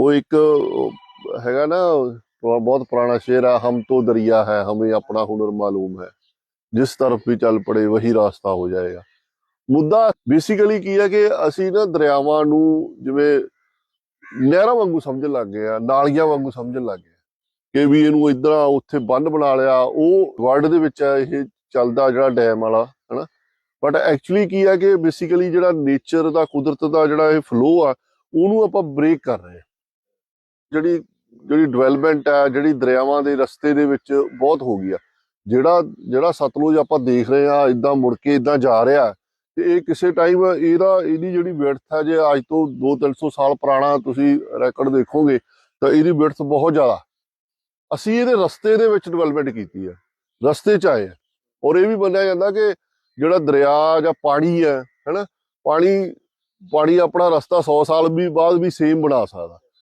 ਉਹ ਇੱਕ ਹੈਗਾ ਨਾ ਬਹੁਤ ਪੁਰਾਣਾ ਸ਼ੇਰ ਆ, ਹਮ ਤੋਂ ਦਰਿਆ ਹੈ, ਹਮੇ ਆਪਣਾ ਹੁਨਰ ਮਾਲੂਮ ਹੈ। ਜਿਸ ਤਰਫ ਵੀ ਚੱਲ ਪੜੇ, ਵਹੀ ਰਾਸਤਾ ਹੋ ਜਾਏਗਾ। ਮੁੱਦਾ ਬੇਸਿਕਲੀ ਕੀ ਹੈ ਕਿ ਅਸੀਂ ਨਾ ਦਰਿਆਵਾਂ ਨੂੰ ਜਿਵੇਂ ਨਹਿਰਾਂ ਵਾਂਗੂ ਸਮਝਣ ਲੱਗ ਗਏ ਆ, ਨਾਲੀਆਂ ਵਾਂਗੂ ਸਮਝਣ ਲੱਗ ਗਏ ਕਿ ਵੀ ਇਹਨੂੰ ਇਦਾਂ ਉੱਥੇ ਬੰਨ ਬਣਾ ਲਿਆ। ਉਹ ਵਰਲਡ ਦੇ ਵਿੱਚ ਇਹ ਚੱਲਦਾ ਜਿਹੜਾ ਡੈਮ ਵਾਲਾ, ਹਨਾ? ਬਟ ਐਕਚੁਅਲੀ ਕੀ ਹੈ ਕਿ ਬੇਸਿਕਲੀ ਜਿਹੜਾ ਨੇਚਰ ਦਾ, ਕੁਦਰਤ ਦਾ ਜਿਹੜਾ ਇਹ ਫਲੋ ਆ, ਉਹਨੂੰ ਆਪਾਂ ਬ੍ਰੇਕ ਕਰ ਰਹੇ ਹਾਂ ਜਿਹੜੀ ਜਿਹੜੀ ਡਿਵੈਲਪਮੈਂਟ ਹੈ ਜਿਹੜੀ ਦਰਿਆਵਾਂ ਦੇ ਰਸਤੇ ਦੇ ਵਿੱਚ ਬਹੁਤ ਹੋ ਗਈ ਆ। ਜਿਹੜਾ ਜਿਹੜਾ ਸਤਲੁਜ ਆਪਾਂ ਦੇਖ ਰਹੇ ਆ, ਇਦਾਂ ਮੁੜ ਕੇ ਇਦਾਂ ਜਾ ਰਿਹਾ, ਤੇ ਇਹ ਕਿਸੇ ਟਾਈਮ ਇਹਦਾ, ਇਹਦੀ ਜਿਹੜੀ ਵਿਡਥ ਹੈ ਜੇ ਅੱਜ ਤੋਂ 2-300 ਸਾਲ ਪੁਰਾਣਾ ਤੁਸੀਂ ਰੈਕੋਰਡ ਦੇਖੋਗੇ, ਤਾਂ ਇਹਦੀ ਵਿਡਥ ਬਹੁਤ ਜ਼ਿਆਦਾ। ਅਸੀਂ ਇਹਦੇ ਰਸਤੇ ਦੇ ਵਿੱਚ ਡਿਵੈਲਪਮੈਂਟ ਕੀਤੀ ਹੈ ਰਸਤੇ 'ਚ ਆਏ ਆ। ਔਰ ਇਹ ਵੀ ਮੰਨਿਆ ਜਾਂਦਾ ਕਿ ਜਿਹੜਾ ਦਰਿਆ ਜਾਂ ਪਾਣੀ ਹੈ ਹੈਨਾ, ਪਾਣੀ ਪਾਣੀ ਆਪਣਾ ਰਸਤਾ 100 ਸਾਲ ਵੀ ਬਾਅਦ ਵੀ ਸੇਮ ਬਣਾ ਸਕਦਾ।